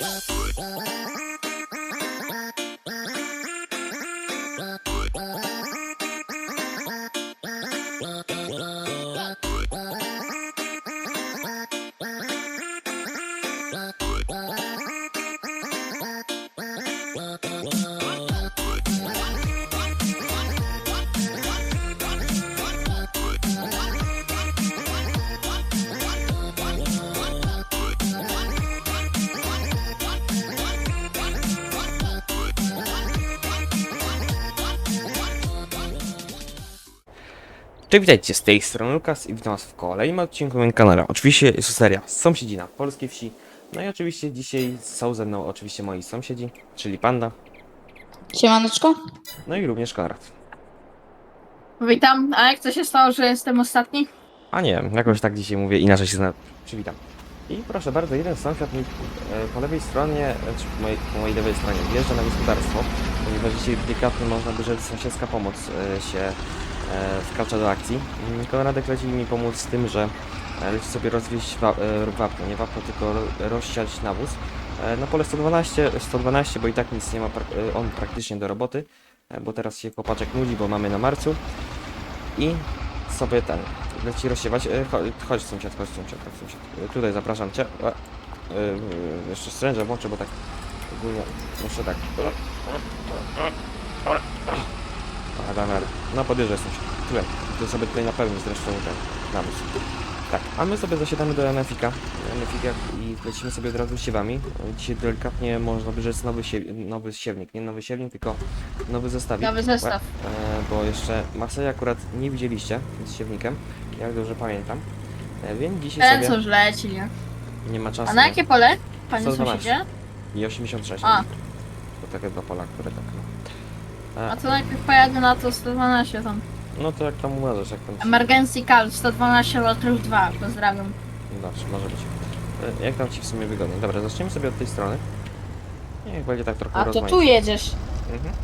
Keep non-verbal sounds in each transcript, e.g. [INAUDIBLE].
Música Cześć, witajcie z tej strony Lukas i witam was w kolejnym odcinku mojego kanału. Oczywiście jest to seria Sąsiedzi na polskiej wsi. No i oczywiście dzisiaj są ze mną oczywiście moi sąsiedzi, czyli Panda, Siemaneczko? no i również Konrad. Witam, a jak to się stało, że jestem ostatni? A nie, jakoś tak dzisiaj mówię, inaczej się zna... przywitam. I proszę bardzo, jeden sąsiad mi e, po lewej stronie, e, czy po mojej, po mojej lewej stronie wjeżdża na gospodarstwo, ponieważ dzisiaj delikatnie można by rzec sąsiedzka pomoc e, się wkracza do akcji. Mm, Konradek leci mi pomóc z tym, że e, leci sobie rozwieść wa e, wapno, nie wapno, tylko ro rozsiać nawóz. E, na pole 112, 112, bo i tak nic nie ma e, on praktycznie do roboty, e, bo teraz się kopaczek nudzi, bo mamy na marcu. I sobie ten, leci rozsiewać. E, cho- Chodź sąsiad, chodź sąsiad, chodź sąsiad. E, Tutaj zapraszam cię. E, e, e, Jeszcze strężę włączę, bo tak ogólnie muszę tak. Radę. No podjeżdżaj sąsiad. Tyle. Ty sobie tutaj napełnisz zresztą ten nawóz. Tak, a my sobie zasiadamy do NFika, NFika i lecimy sobie od razu siewami. Dzisiaj delikatnie można by rzec nowy, siew, nowy siewnik, nie nowy siewnik, tylko nowy zestawik. Nowy zestaw. E, bo jeszcze Marseille akurat nie widzieliście z siewnikiem, jak dobrze pamiętam. E, więc dzisiaj Ten co sobie już leci, nie? nie ma czasu. A na jakie pole, panie 112. sąsiedzie? I 86. A. To takie dwa pola, które tak no. E, A to najpierw pojadę na to 112 tam. no to jak tam uważasz, jak tam... Emergency call 112 Lotrus 2, pozdrawiam. Dobrze, może być. E, jak tam ci w sumie wygodnie. Dobra, zaczniemy sobie od tej strony. Niech będzie tak trochę A to tu jedziesz. Mhm.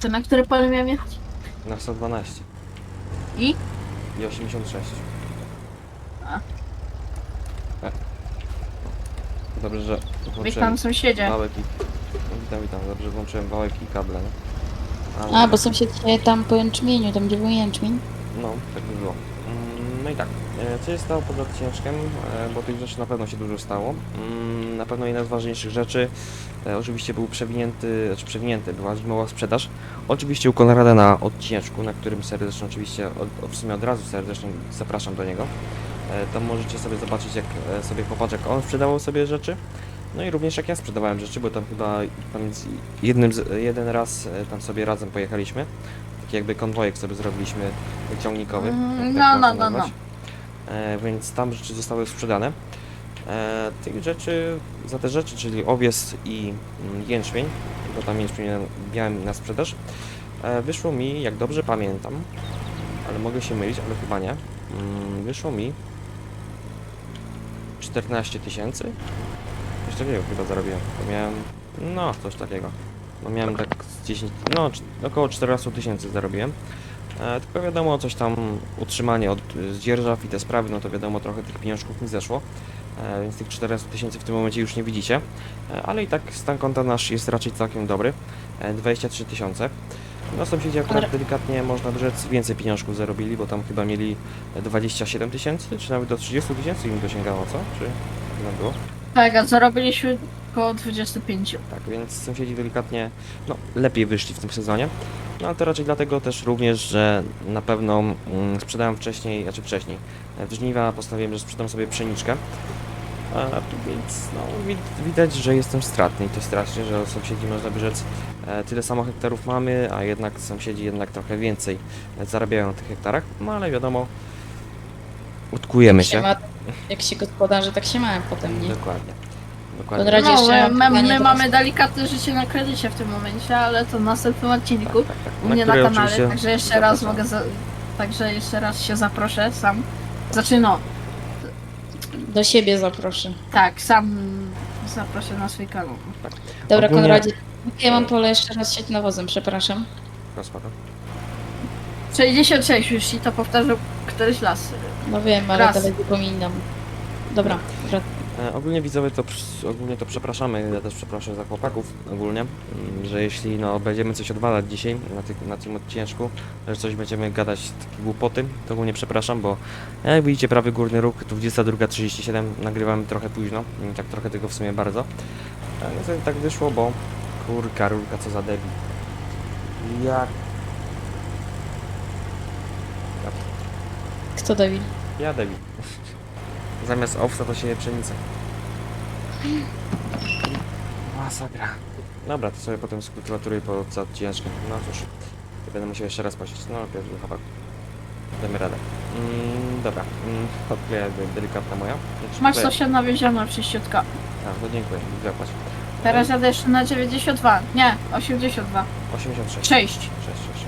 To na które pole miałem jechać? Na 112 I? i 86. A. E. Dobrze, że włączyłem Witam sąsiedzie. wałek i... Witam, witam. Dobrze, włączyłem wałek i kable. Ale... A, bo sąsiad się tam po jęczmieniu, tam gdzie był jęczmień. No, tak by było. Mm, No i tak, e, co się stało pod odcineczkiem, E, bo tych rzeczy na pewno się dużo stało. Mm, Na pewno jedna z ważniejszych rzeczy, e, oczywiście był przewinięty, znaczy przewinięty, była zimowa sprzedaż. Oczywiście u Konrada na odcineczku, na którym serdecznie oczywiście, od, w sumie od razu serdecznie zapraszam do niego. E, Tam możecie sobie zobaczyć, jak e, sobie chłopaczek on sprzedawał sobie rzeczy. No i również jak ja sprzedawałem rzeczy, bo tam chyba jednym, z- jeden raz e, tam sobie razem pojechaliśmy. Taki jakby konwojek sobie zrobiliśmy ciągnikowy. Mm, tak no, no, no, nazwać. E, więc tam rzeczy zostały sprzedane. E, tych rzeczy, za te rzeczy, czyli owies i mm, jęczmień, bo tam jęczmień miałem na sprzedaż, e, wyszło mi, jak dobrze pamiętam, ale mogę się mylić, ale chyba nie, mm, wyszło mi 14 tysięcy. Coś takiego chyba zarobiłem. To miałem, no coś takiego. No miałem tak z 10, no około 14 tysięcy zarobiłem. E, tylko wiadomo, coś tam utrzymanie od y, dzierżaw i te sprawy, no to wiadomo, trochę tych pieniążków mi zeszło. E, więc tych 14 tysięcy w tym momencie już nie widzicie. E, ale i tak stan konta nasz jest raczej całkiem dobry. E, 23 tysiące. No sąsiedzi akurat delikatnie można by rzec więcej pieniążków zarobili, bo tam chyba mieli 27 tysięcy, czy nawet do 30 tysięcy im dosięgało, co? Czy ile było? Tak, a zarobiliśmy około 25. Tak, więc sąsiedzi delikatnie no, lepiej wyszli w tym sezonie. No ale to raczej dlatego też również, że na pewno mm, sprzedałem wcześniej, znaczy wcześniej. e, W żniwa postanowiłem, że sprzedam sobie pszeniczkę. A, więc no, wi- widać, że jestem stratny i to strasznie, że sąsiedzi można by rzec e, tyle samo hektarów mamy, a jednak sąsiedzi jednak trochę więcej e, zarabiają na tych hektarach. No ale wiadomo, utkujemy się się. Jak się gospodarzy, tak się ma potem, nie? Dokładnie. Dokładnie. Konradzie, No, jeszcze my, mam my, pytanie mamy delikatne życie na kredycie w tym momencie, ale to w następnym odcinku Tak, tak, tak. u mnie na które kanale, oczywiście także jeszcze raz mogę za, także jeszcze raz się zaproszę sam. Znaczy no, Do siebie zaproszę. tak, sam zaproszę na swój kanał. Dobra, Ogólnie- Konradzie. Ja mam pole jeszcze raz sieć nawozem, przepraszam. Spoko, spoko. 66 już i to powtarzał któryś las. No wiem, ale Raz. dalej zapominam. Dobra, wrac- E, ogólnie widzowie to, ps- ogólnie to przepraszamy, ja też przepraszam za chłopaków ogólnie, mm, że jeśli no, będziemy coś odwalać dzisiaj na, ty, na tym odcieczku, że coś będziemy gadać takie głupoty, to ogólnie przepraszam, bo jak widzicie prawy górny róg, to 22.37, nagrywamy trochę późno, i tak trochę tego w sumie bardzo. Ale niestety tak wyszło, bo kurka, rurka, co za debil. Jak... kto Dawid? Ja debil. Zamiast owsa to sieje pszenicę. Masakra. Dobra, to sobie potem z kulturatury po co ciężkim. No cóż, to będę musiał jeszcze raz prosić. No pierw chłopak. Damy radę. Mm, dobra, mm, odkleję de- delikatna moja. Znaczy, Masz to- coś nawiezione przyściutka. A, no dziękuję, zapłać. Teraz jadę jeszcze na 92. Nie, 82. 86. 6. 6, 6,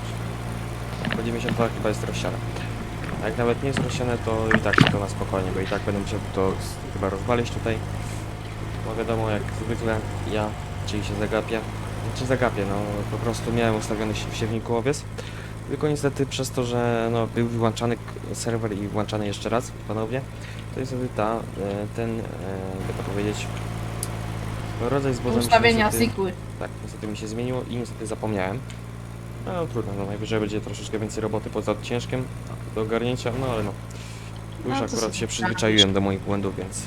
6. Po 92 chyba jest rozsiane. A jak nawet nie jest rozsiane, to i tak się to na spokojnie, bo i tak będę musiał to chyba rozwalić tutaj. No wiadomo, jak zwykle ja, czyli się zagapię, czy zagapię, no po prostu miałem ustawiony w siewniku owiec. Tylko niestety przez to, że no, był wyłączany serwer i włączany jeszcze raz ponownie, to niestety ta, e, ten, e, jakby to powiedzieć, rodzaj zboża Ustawienia niestety- znikły. tak, niestety mi się zmieniło i niestety zapomniałem. No, no trudno, no najwyżej będzie troszeczkę więcej roboty poza ciężkiem do ogarnięcia, no ale no. Już No, to akurat się przyzwyczaiłem do moich błędów, więc... [LAUGHS]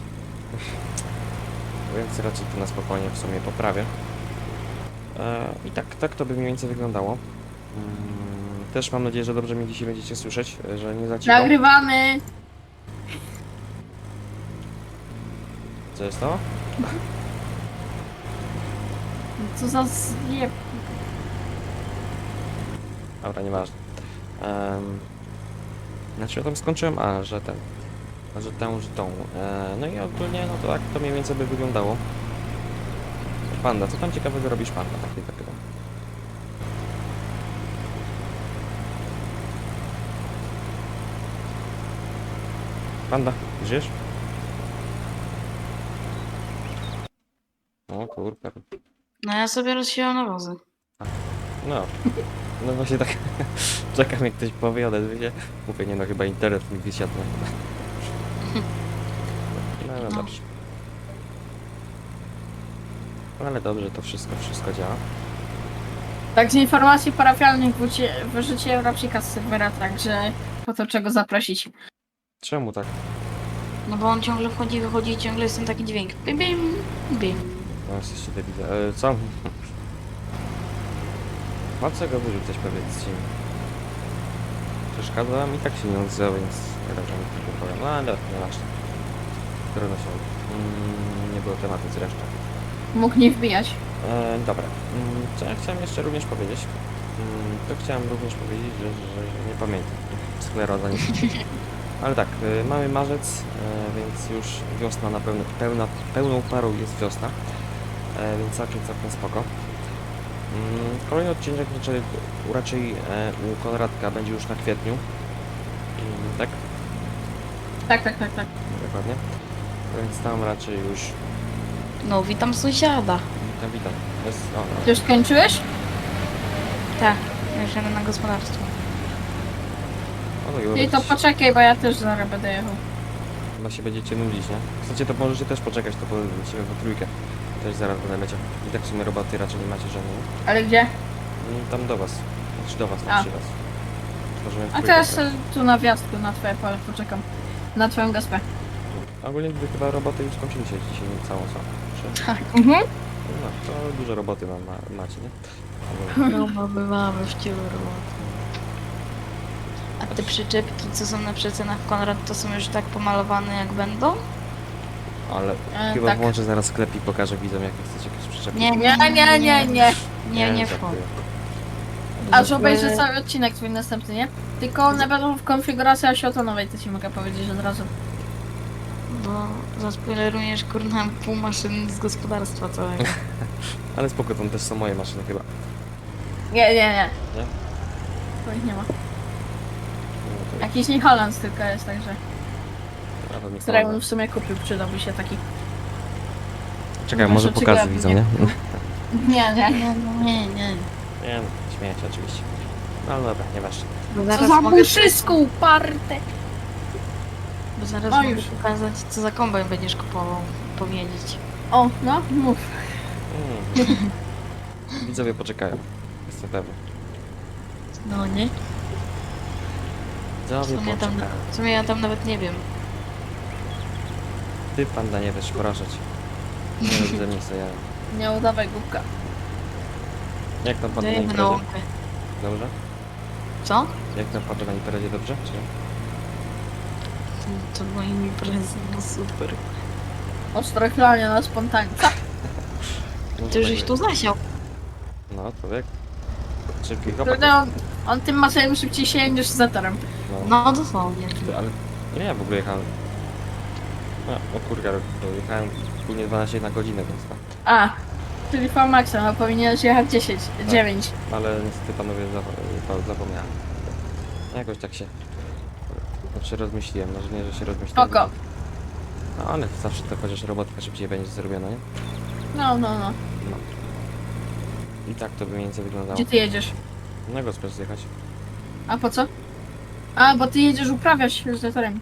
więc raczej to na spokojnie w sumie poprawię. E, I tak, tak to by mniej więcej wyglądało. Mm, Też mam nadzieję, że dobrze mnie dzisiaj będziecie słyszeć, że nie za cicho. Nagrywamy. Co jest to? [LAUGHS] Co za zjeb. Dobra, nieważne. Um, znaczy ja tam skończyłem, a że ten, a że tę, że tą. E, no i ogólnie, no to tak to mniej więcej by wyglądało. Panda, co tam ciekawego robisz panda? Tak, tak, tak. Panda, żyjesz? O kurka. No ja sobie rozsiewam nawozy. No, no właśnie tak [LAUGHS] czekam jak ktoś powie, odezwie się. Mówię, nie no chyba internet mi wysiadł. No, no No. dobrze. No, Ale dobrze, to wszystko, wszystko działa. Tak z informacji parafialnych wróci- wyrzuciłem rapsika z serwera, także po to czego zaprosić. Czemu tak? No bo on ciągle wchodzi, wychodzi i ciągle jest ten taki dźwięk. Bim, bim, bim. No jesteście debile. E, co? Po co go wyrzucać, powiedzcie mi? Przeszkadza mi tak się nie odzywa, więc że mi tylko powiem. No ale nieważne. Trudno się. Mm, nie było tematu zresztą. Mógł nie wbijać. E, dobra, mm, co ja chciałem jeszcze również powiedzieć? Mm, to chciałem również powiedzieć, że, że, że nie pamiętam. [LAUGHS] Skleroza nie [LAUGHS] Ale tak, y, mamy marzec, e, więc już wiosna na pełno, pełna, pełną parą jest wiosna, e, więc całkiem, całkiem spoko. Mm, Kolejny odcinek raczej, raczej e, u Konradka będzie już na kwietniu. Mm, Tak, Tak, tak, tak, tak. dokładnie. Więc tam raczej już No, witam sąsiada. witam, witam. Jest, o, no. Już skończyłeś? Tak, jadę na gospodarstwo. O, no i to poczekaj, bo ja też zaraz będę jechał. Chyba się będziecie nudzić, nie? Chcecie to możecie też poczekać, to polecimy we trójkę. Też zaraz będę leciał. I tak w sumie roboty raczej nie macie żadnej. Ale gdzie? I tam do was. Znaczy do was, A. na przy was. Możemy w A trójkę teraz e, tu na wjazdu na twoje pole poczekam. Na twoją gespę. Ogólnie wy chyba roboty już skończyliście dzisiaj całą są. Czy... Tak. Mhm. No, to dużo roboty ma, ma, macie, nie? [LAUGHS] No, bo bywamy w ciulu roboty. A te przyczepki, co są na przecenach Konrad, to są już tak pomalowane jak będą? Ale E, chyba tak. włączę zaraz sklep i pokażę widzom jakie chcecie jakieś przyczepki. Nie, Nie, nie, nie, nie. Nie, nie żartuję. wchodź. Aż obejrzę cały odcinek twój następny, nie? Tylko No. one będą w konfiguracji oświetlonowej, to ci mogę powiedzieć od razu. Bo zaspoilerujesz kurna pół maszyny z gospodarstwa całego. [LAUGHS] Ale spoko, tam też są moje maszyny chyba. Nie, nie, nie. Nie? Twoich nie ma. No Jakiś New Holland tylko jest, także. To nie bym w sumie kupił, przydałby się taki. Czekaj, Może może czy pokażę [LAUGHS] nie. nie? Nie, nie. Nie, nie, nie. No, śmiejecie oczywiście. No ale dobra, nieważne. Bo Co za mogę... muszysku uparte! Bo zaraz O, mogę już. pokazać, co za kombajn będziesz kupował. Powiedzieć. O, no, mów. Mm. [LAUGHS] Widzowie poczekają. Jestem pewny. No nie? W Widzowie sumie, tam, poczekają. w sumie ja tam nawet nie wiem. Ty panda nie wiesz, proszę cię. Nie rób ze mnie co ja. [LAUGHS] Nie udawaj głupka. Jak tam panda na Dajemy na imprezie? łąkę. Dobrze? Co? Jak tam panda na imprezie, dobrze? Czy... To, to moim imprezy, no super. Ostro chlanie na spontanie. Co? [LAUGHS] No, Ty tak żeś wie- tu zasiał. No, człowiek. Szybki chłopak. Kurde, on, on tym masejem szybciej się niż z zatorem. No. No dosłownie. Ty, Ale nie, ja w ogóle jechałem. No, o kurka, jechałem wspólnie 12 na godzinę, więc tak. A, czyli Famaxa, no powinieneś jechać 10, Tak. 9. Ale niestety panowie zap- za- zapomniałem. Jakoś tak się... Znaczy rozmyśliłem, może nie, że się rozmyśliłem. Spoko. No ale zawsze to chociaż robotka szybciej będzie zrobiona, nie? No, no, no. No. I tak to by mniej więcej wyglądało. Gdzie ty jedziesz? Na gospę zjechać. A po co? A, bo ty jedziesz uprawiać z zatorem.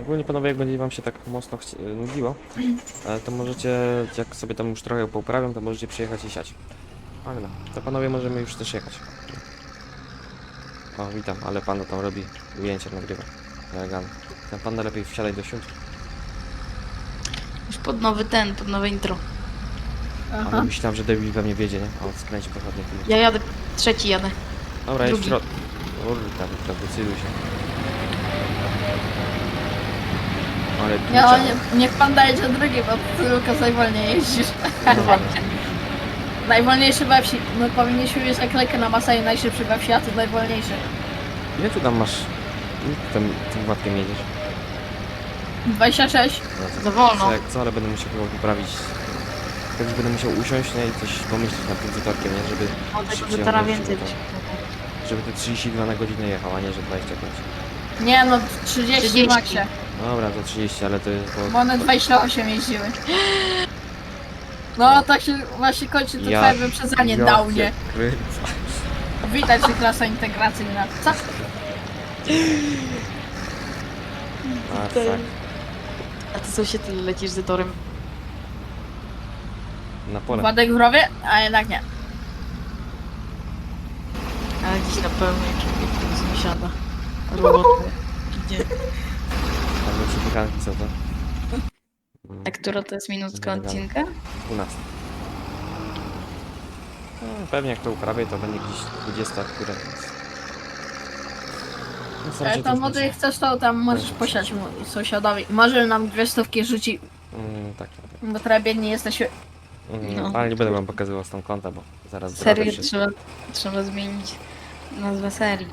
Ogólnie panowie, jak będzie wam się tak mocno chci- nudziło, e, to możecie, jak sobie tam już trochę pouprawiam, to możecie przyjechać i siać. Ale no, to panowie możemy już też jechać. O, witam, ale pan tam robi ujęcia, nagrywa. Elegancko. Ten panda lepiej wsiadaj do siód. Już pod nowy ten, pod nowe intro. Aha. Ale myślałem, że debil we mnie wiedzie, nie? O, skręci pochodnie. Ja jadę, trzeci jadę. Dobra, jest w drugi. środku. Wiktor, decyduj się. Ale Ja, tłucze. nie, niech pan daje drugi, bo ty Lukas najwolniej jeździsz. [LAUGHS] Najwolniejszy we wsi. My powinniśmy mieć naklejkę na Masai najszybszy we wsi, a ty najwolniejszy. Ile tu tam masz? Ile ty tam tym łatkiem jedziesz? 26. No, to- Za wolno. Co, jak co, ale będę musiał chyba poprawić. Kiedyś będę musiał usiąść nie? i coś pomyśleć nad tym zatorkiem, nie? Żeby, O tego Szybciej więcej żeby te 32 na godzinę jechał, a nie że 25. Nie no, 30, 30. w maksie. Dobra, to 30, ale to jest Bo bo... one 28 jeździły. No, tak się właśnie kończy to Ja- twoje wyprzedzanie, Ja dał nie. cię kręcę. Widać, że klasa integracyjna. Co? A, tak. A ty co się tyle lecisz z torem? Na pole. Władek w rowie? A jednak nie. Ale dziś na pełnej człowieku z sąsiada. Roboty. Idzie. Przepychanki, co to? A która to jest minutka odcinka? 12. No, pewnie jak to uprawię, to będzie gdzieś 20 które, więc... Raczej Ale to już będzie- jak chcesz, to tam możesz posiać mu- sąsiadowi. Może nam dwie stówki rzuci, Mm, tak, tak. tak. bo trochę biedni jesteśmy. Mm, No. Ale nie będę wam pokazywał stąd konta, bo zaraz Serię zdradzę wszystko. trzeba, trzeba zmienić nazwę serii.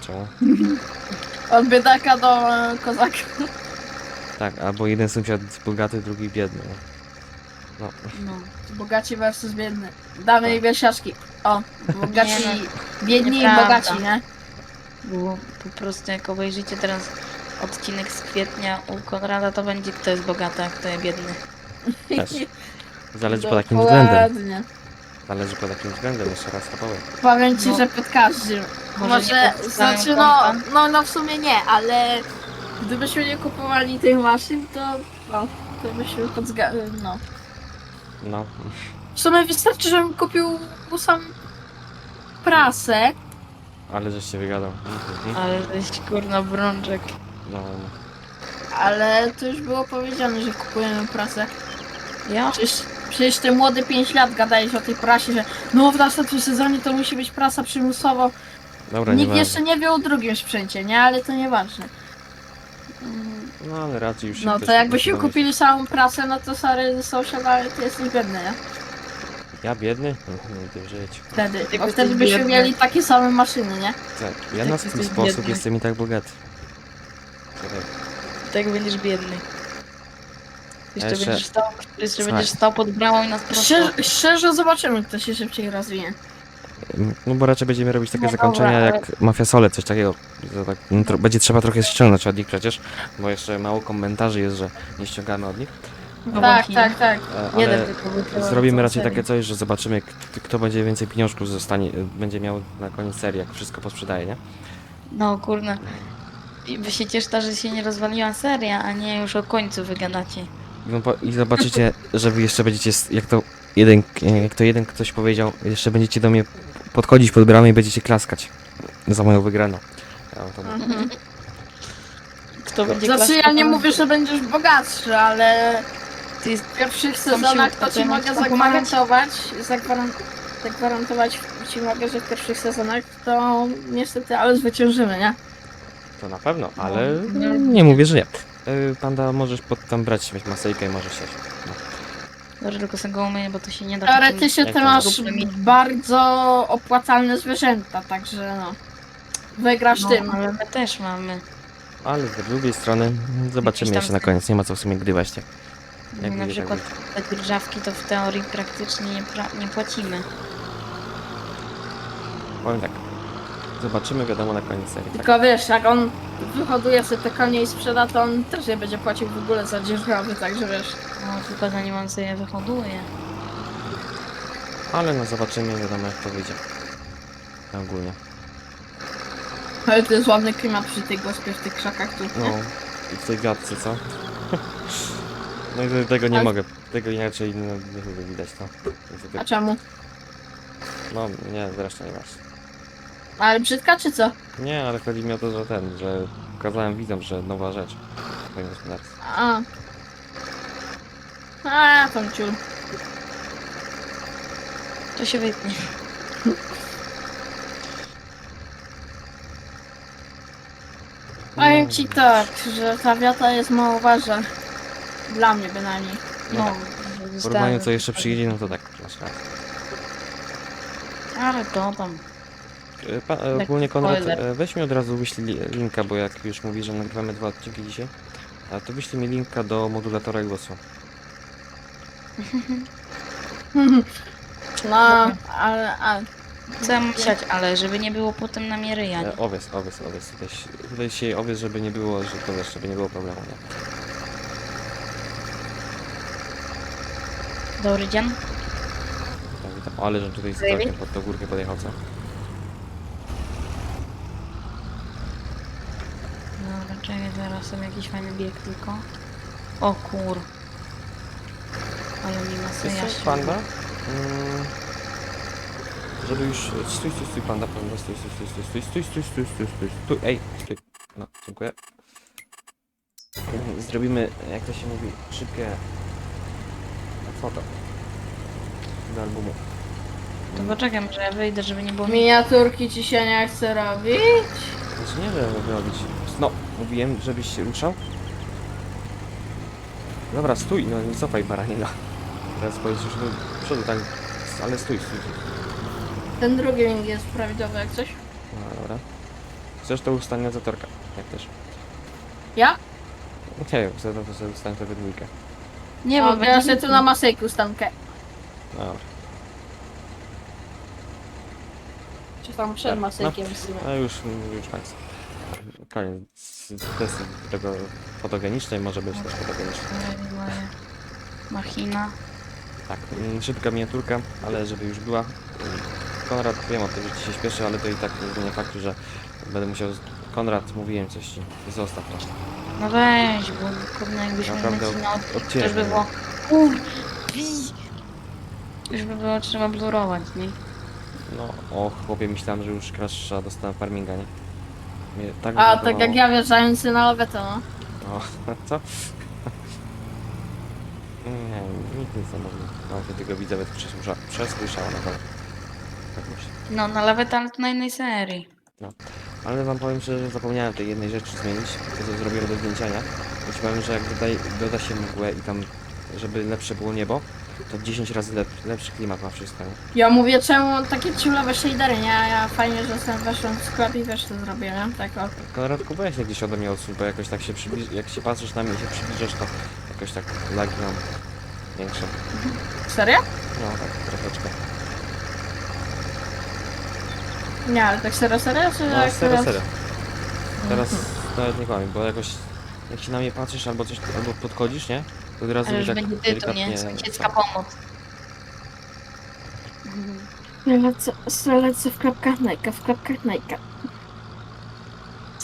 Czemu? [LAUGHS] Od biedaka do e, kozaka. Tak, albo jeden sąsiad bogaty, drugi biedny. No. No. Bogaci versus biedny. Damy Tak. i wiesiaszki. O, [LAUGHS] bogaci, Nie biedni i nieprawda. bogaci, nie? Było po prostu jak obejrzycie teraz odcinek z kwietnia u Konrada, to będzie kto jest bogaty, a kto jest biedny. Też. [LAUGHS] Zależy pod jakim względem. Dokładnie. Zależy pod jakim względem, jeszcze raz to powiem. Powiem ci, No. że pod każdym. Może Może, nie pod całym znaczy no, kątem? no, no w sumie nie, ale gdybyśmy nie kupowali tych maszyn, to no, to byśmy pod zga- no. No, W sumie wystarczy, żebym kupił sam prasę, ale żeś się wygadał. Mhm. Ale żeś kurna brączek. No, ale to już było powiedziane, że kupujemy prasę. Ja? Przecież, przecież ty młody 5 lat gadałeś o tej prasie, że no w następnym sezonie to musi być prasa przymusowo. dobra, Nikt nieważne. jeszcze nie wie o drugim sprzęcie, nie? Ale to nieważne. Mm, No, ale raczej już się No to jakbyśmy kupili samą prasę, no to sorry, sąsiadami, to jesteś biedny, nie? Ja biedny? Mhm, Nie tym życiu. Wtedy, bo jesteś wtedy byśmy biedny. mieli takie same maszyny, nie? Tak, ja Jak na swój jesteś sposób biedny. jestem i tak bogaty. Czekaj. Tak będziesz biedny. Jeszcze, jeszcze- będziesz stał, jeszcze Słuchaj. będziesz stał pod bramą i nas prosto. Szczerze, szczerze zobaczymy, kto się szybciej rozwinie. No bo raczej będziemy robić takie No zakończenia dobra, jak Mafia Sole, coś takiego. Tak, no, tro- będzie trzeba trochę ściągnąć od nich przecież, bo jeszcze mało komentarzy jest, że nie ściągamy od nich. No tak, tak, tak. E, Jeden Ale tylko zrobimy całą raczej serię. takie coś, że zobaczymy k- kto będzie więcej pieniążków zostanie, będzie miał na koniec serii, jak wszystko posprzedaje, nie? No kurna. I wy się cieszta, że się nie rozwaliła seria, a nie już o końcu wygadacie. I zobaczycie, [LAUGHS] że wy jeszcze będziecie, jak to jeden, jak to jeden ktoś powiedział, jeszcze będziecie do mnie podchodzić pod bramę i będziecie klaskać za moją wygraną. Ja wam to mówię. Mhm. Kto będzie Znaczy ja nie mówię, że będziesz bogatszy, ale Ty jest... w pierwszych sezonach to ci mogę pomagać? zagwarantować, zagwaran- zagwarantować ci mogę, że w pierwszych sezonach to niestety, ale zwyciężymy, nie? To na pewno, ale No. nie mówię, że nie. Y, Panda, możesz pod tam brać, mieć masejkę i możesz siać. No. Dobrze, tylko sobie go umyję, bo to się nie da Teoretycznie jak ty to masz zrobimy? bardzo opłacalne zwierzęta, także no. Wygrasz no, tym. ale my też mamy. Ale z drugiej strony zobaczymy tam jeszcze na koniec, nie ma co w sumie grywać, nie? Jak na będzie, tak przykład te dzierżawki to w teorii praktycznie nie, pra- nie płacimy. Powiem tak. Zobaczymy, wiadomo, na koniec serii. Tak? Tylko wiesz, jak on wyhoduje sobie te konie i sprzeda, to on też nie będzie płacił w ogóle za dzierżawy, także wiesz. No tylko zanim on sobie wyhoduje. Ale no zobaczymy, wiadomo jak to wyjdzie. Ogólnie. Ale to jest ładny klimat przy tej gospie w tych krzakach tu. No, i w tej gadce, co? [LAUGHS] No i tego nie Ale- mogę. Tego inaczej nie widać to. Niestety. A czemu? No nie, zresztą nie masz. Ale brzydka czy co? Nie, ale chodzi mi o to, że ten, że pokazałem widzom, że nowa rzecz w swoim gospodarstwie. A. A, tam ciul. To się wytnie. [LAUGHS] Powiem ci tak, że ta wiata jest mało ważna. Dla mnie bynajmniej. No No. W porównaniu co jeszcze przyjedzie, no to tak, masz rację. Ale to tam. E, Pa, e, Tak, ogólnie Konrad, spoiler. e, weź mi od razu wyślij li- linka, bo jak już mówi, że nagrywamy dwa odcinki dzisiaj, a to wyślij mi linka do modulatora głosu. No, ale, ale. Co ja mam siać, ale żeby nie było potem na mnie ryja. E, owiec, owiec, owiec. Tutaj, się- tutaj się owiec, żeby nie było, że to wiesz, żeby nie było problemu, nie? Dobry dzień. Tak, witam. O, ale że tutaj z pod tą górkę podjechał, co? Dobra, czekaj, zaraz sobie jakiś fajny bieg tylko. O kur. Ale mi masy Wiesz co, jaśnie. panda? Mm, żeby już... Stój, stój, stój, panda, panda, stój, stój, stój, stój, stój, stój, stój, stój, stój, stój, ej, stój. No, dziękuję. Mm, Zrobimy, jak to się mówi, szybkie foto do albumu. To poczekam, że ja wyjdę, żeby nie było... Miniaturki ci się nie chce robić? Znaczy nie, żeby robić. No, mówiłem, żebyś się ruszał. Dobra, stój, no nie cofaj baranie, no. Teraz pojedziesz już do przodu, tak, ale stój, stój. Ten drugi link jest prawidłowy jak coś. No, dobra. Chcesz to ustaniazatorka, jak też. Ja? Nie wiem, chcę to sobie ustawić to we dwójkę. Nie, o, bo ja będzie... sobie tu na masejku stankę. Dobra. Czy tam przed No. masejkiem w sumie. No już, już koniec. Koniec testu tego fotogenicznej, może być też fotogeniczny. Machina. Tak, mm, szybka miniaturka, ale żeby już była. Konrad, wiem o tym, że ci się śpieszy, ale to i tak nie zmienia faktu, że będę musiał... Konrad, mówiłem coś ci, zostaw to. No weź, bo kurde jakbyśmy Naprawdę mieli na od... Odcięłem. już by było... Kur... Już by było trzeba blurować, nie? No, o chłopie, myślałem, że już crasha dostałem farminga, nie? Mnie tak A, tak jak ja wjeżdżający na lawetę, no. O, [LAUGHS] co? [LAUGHS] Nie, nikt nic nie mówi. Się tego widzowie przesłysza, przesłyszało na pewno. Tak myślę. No, na lawetę, ale to na innej serii. Ale wam powiem szczerze, że zapomniałem tej jednej rzeczy zmienić, to co zrobiłem do zdjęciania. Myślałem, że jak dodaj, doda się mgłę i tam, żeby lepsze było niebo, to 10 razy lep, lepszy klimat ma wszystko, nie? Ja mówię, czemu takie ciulowe shadery, nie? Ja fajnie, że sam weszłem w sklep i wiesz, to zrobię, nie? Tak o. Konradku, weź się gdzieś ode mnie odsuń, bo jakoś tak się przybliż, jak się patrzysz na mnie i się przybliżasz, to jakoś tak lagi mam większe. Serio? No tak, troszeczkę. Nie, ale tak serio, serio? Czy No tak serio, teraz- serio. Teraz nawet nie kłamię, bo jakoś jak się na mnie patrzysz albo coś, albo podchodzisz, nie? Od razu Ale mi już tak będzie tytuł, nie? delikatnie- Sąsiedzka pomoc. Ja lecę, lecę w klapkach Nike, w klapkach Nike.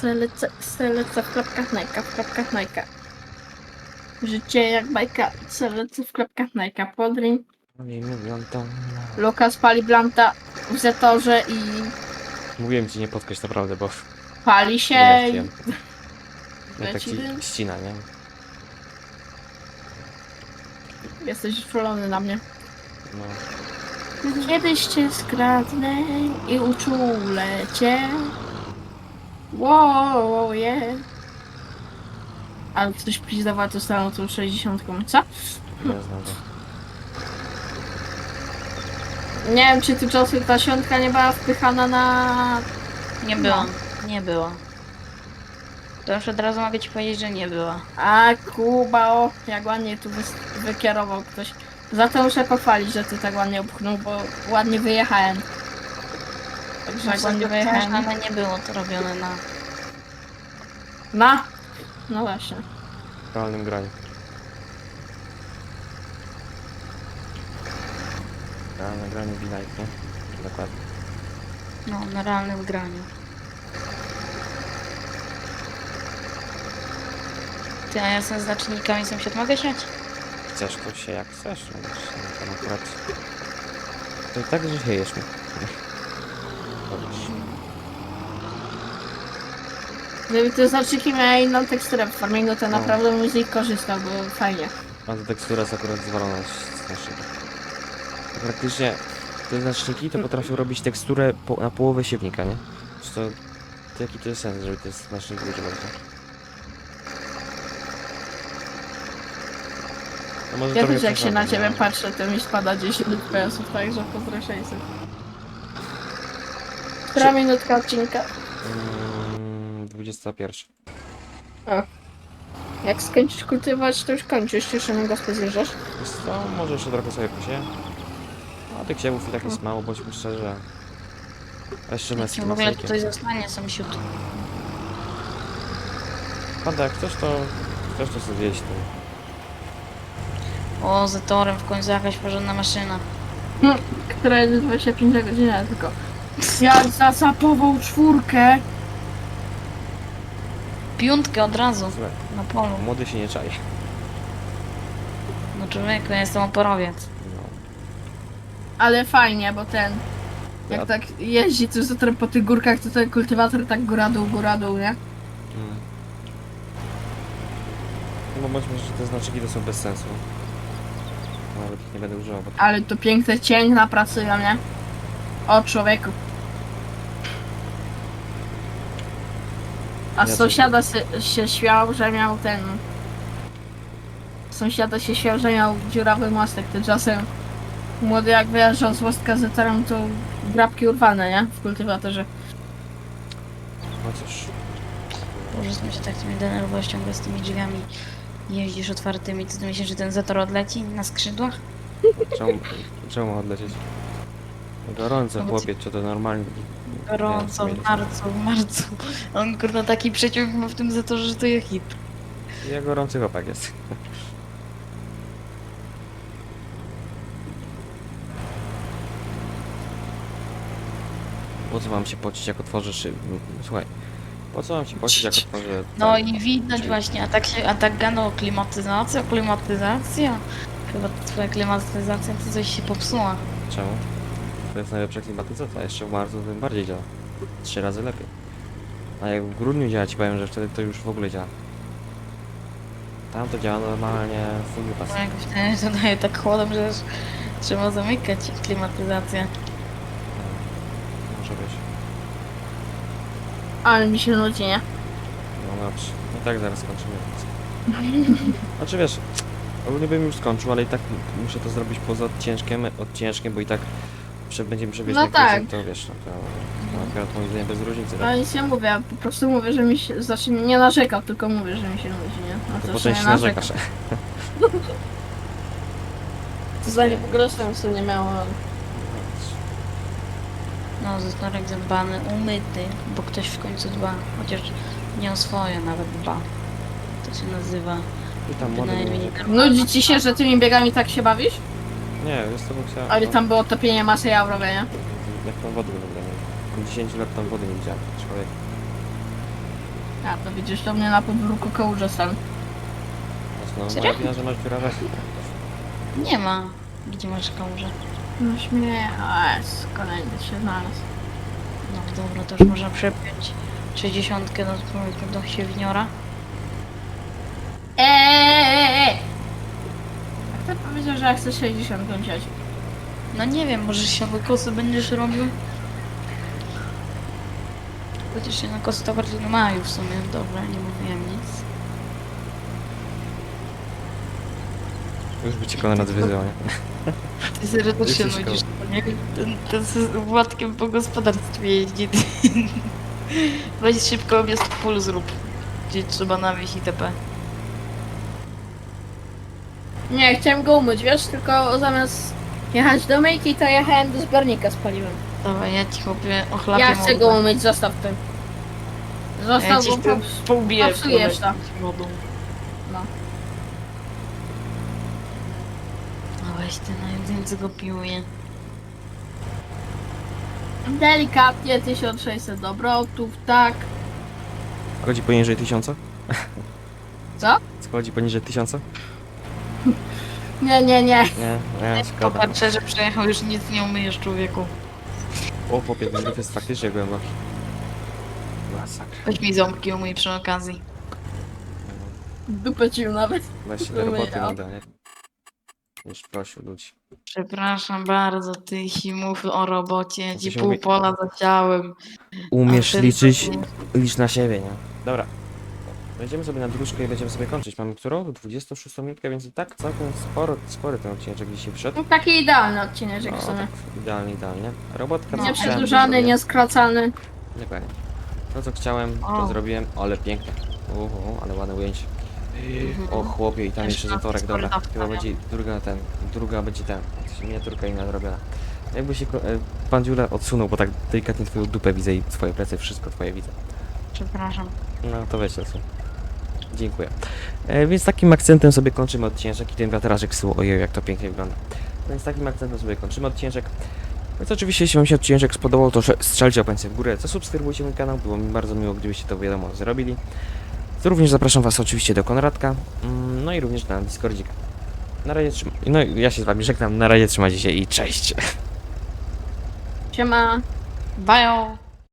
Lecę, lecę w klapkach Nike, w klapkach Nike. Życie jak bajka, lecę w klapkach Nike. Podrin, Oni mówią to... Lukas pali blanta w zetorze i Mówiłem ci nie podkreśl naprawdę, bo pali się. nie i- wiem. Ja tak Leci dym. ścina, nie? Jesteś uczulony na mnie. No. Kiedyś cię skradnę i uczulę cię. Wow, yeah. Ale ktoś pizdował to stałą tą 60, co? Nie znam go. Nie wiem, czy tymczasem ta siątka nie była wpychana na... Nie No. było. Nie było. To już od razu mogę ci powiedzieć, że nie była. A, Kuba, o, jak ładnie tu wys- wykierował ktoś. Za to muszę pochwalić, że ty tak ładnie upchnął, bo ładnie wyjechałem. Także jak ładnie wyjechałem. ale nie było to robione na... Na? No właśnie. W realnym graniu. Realne granie Be-Light, nie? Dokładnie. No, na realnym graniu. Ty, a ja jestem znacznikami sąsiad mogę siać? Chcesz to się jak chcesz, no no tam akurat... To i tak, że siejesz mi. Gdyby te znaczniki miały inną teksturę w farmingu, to No. naprawdę bym z nich korzystał, bo fajnie. A ta tekstura jest akurat zwalona z znaczniki. Praktycznie te znaczniki to potrafią robić teksturę po, na połowę siewnika, nie? Czy to, to jaki to jest sens, żeby te znaczniki używać? nie? No może Ja trochę też jak się na ciebie no. patrzę, to mi spada 10 FPS-ów, także pozdro 600. Która minutka odcinka? Mm, 21. Jak skończysz kultywować, to już kończysz, jeszcze na gospę zjeżdżasz. Wiesz co, może jeszcze trochę sobie posieję. No tych siewów i tak jest mało, bądźmy szczerze. A jeszcze męskim się w ogóle tutaj zostanie sąsiad. Panda, jak chcesz to... Chcesz to sobie zjeść, to... O, z torem w końcu jakaś porządna maszyna. Która jest 25 na godzinę tylko. Jak zasapował czwórkę. Piątkę od razu na polu. młody się nie czai. No człowieku, ja jestem oporowiec. No. Ale fajnie, bo ten... Ja- Jak tak jeździ tu z po tych górkach, to ten kultywator tak góra dół, góra dół, nie? Mm. No bądźmy, że te znaczniki to są bez sensu. Nawet ich nie będę używał, bo Ale to piękny cień na pracują, nie? O człowieku. A Ja sąsiada się, się śmiał, że miał ten... Sąsiada się śmiał, że miał dziurawy mostek tymczasem. Młody jak wyjeżdżał z mostka z eterem, to grabki urwane, nie? W kultywatorze. no cóż. Boże, mi się tak mnie denerwuje ciągle z tymi drzwiami. Jeździsz otwartymi, to ty myślisz, że ten zator odleci na skrzydłach? Czemu, czemu odlecieć? Gorąco, No bo chłopie, czy to normalnie? Gorąco, w marcu, w marcu. On kurwa taki przeciąg ma w tym zatorze, że to je hit. Ja gorący chłopak jest. Po co mam się pocić, jak otworzę szyb... Słuchaj, po co mam się pocić, jak otworzę... No ten- i widać właśnie, a tak się, a tak gano klimatyzacja, klimatyzacja. Chyba twoja klimatyzacja to coś się popsuła. Czemu? To jest najlepsza klimatyzacja, jeszcze w marcu tym bardziej działa. Trzy razy lepiej. A jak w grudniu działa, ci powiem, że wtedy to już w ogóle działa. Tam to działa normalnie full Bo wypas. jak wtedy to daje tak chłodem, że aż trzeba zamykać klimatyzację. Może być. Ale mi się nudzi, nie? No dobrze. No tak zaraz skończymy. [LAUGHS] Znaczy wiesz, ogólnie bym już skończył, ale i tak muszę to zrobić poza odciężkiem, odciężkiem, bo i tak prze, będziemy przebieźć No tak. to wiesz, no to, to akurat moim zdaniem bez różnicy. Ale Tak? nic nie mówię, ja po prostu mówię, że mi się... Znaczy nie narzekał, tylko mówię, że mi się nudzi, nie? No To to, potem się nie narzekam. narzekasz. [LAUGHS] To zdanie w ogóle sensu nie miało. No, zatorek zadbany, umyty, bo ktoś w końcu dba. Chociaż nie o swoje nawet dba. To się nazywa I tam młody bynajmniej mówi, Nudzi ci się, że tymi biegami tak się bawisz? Nie, jest to chciał. Ale tam było topienie masy jawrowe, nie? Jak tam wody wygląda, nie? 10 lat tam wody nie widziałem, człowiek. A, to widzisz, to mnie na podwórku kałuże sam. No, Serio? moja wina, że masz wyrażać. Nie ma. Gdzie masz kałużę? No śmieję, jest, kolejny się znalazł. No dobra, to już można przepiąć 60 do, do siewniora. Eee! Kto powiedział, że ja chcę 60 wziąć? No nie wiem, może się na kosy będziesz robił? Chociaż się na kosy to bardziej na maju w sumie. Dobra, nie mówiłem nic. Już by cię Konrad wyzywał, nie? Ty serio też się Jesteś nudzisz. Nie? Ten, ten z Władkiem po gospodarstwie jeździ. [LAUGHS] Weź szybko objazd pól zrób. Gdzie trzeba nawieźć itp. Nie, chciałem go umyć, wiesz, tylko zamiast jechać do myjki, to jechałem do zbiornika z paliwem. Dawaj, ja ci chłopie ochlapię Ja chcę go umyć, zostaw ten. Ja Zostaw ci go, to pops- poubiję popsujesz to. wodą. No. No weź na jedynce go piłuję. Delikatnie 1600 obrotów, tak. Schodzi poniżej tysiąca? Co? Schodzi poniżej tysiąca? [LAUGHS] Nie, nie, nie. Nie, nie, szkoda. Popatrzę, że przejechał już nic nie umyjesz człowieku. O, chłopie, ten to jest faktycznie głęboki. Masakra. Weź mi ząbki umyj przy okazji. Dupę ci nawet. Weź się do roboty Umyję. nie? Już prosił ludzi. Przepraszam bardzo, ty mów o robocie, ja ci pół mówi- pola zaciąłem. Umiesz ty- liczyć, licz na siebie, nie? Dobra. Wejdziemy sobie na dróżkę i będziemy sobie kończyć. Mamy którą? 26 minutkę, więc i tak całkiem sporo, spory ten odcinek dzisiaj wszedł. No, taki idealny odcinek No, w sumie. tak, idealnie, idealnie. Robotka Nie co chciałem, przedłużany, nie skracany. Dokładnie. To co chciałem, to O. zrobiłem, ale pięknie. Uhu, ale ładne ujęcie. O chłopie i tam jeszcze zatorek, dobra. Chyba będzie druga ten, druga będzie ten. Miniaturka inna zrobiona. Jakby się ko- e, pan Dziula odsunął, bo tak delikatnie twoją dupę widzę i twoje plecy, wszystko twoje widzę. Przepraszam. No to weź odsuń. Dziękuję. E, więc takim akcentem sobie kończymy odcinek i ten wiatrażek tyłu, ojej jak to pięknie wygląda. Więc takim akcentem sobie kończymy odcinek. Więc oczywiście jeśli wam się odcinek spodobał, to sze- strzelcie opęcie w górę, zasubskrybujcie mój kanał, było mi bardzo miło, gdybyście to wiadomo zrobili. Również zapraszam was oczywiście do Konradka, mm, no i również na Discordzika. Na razie trzyma... No ja się z wami żegnam, na razie trzymajcie się i cześć! [LAUGHS] Siema. Bajo!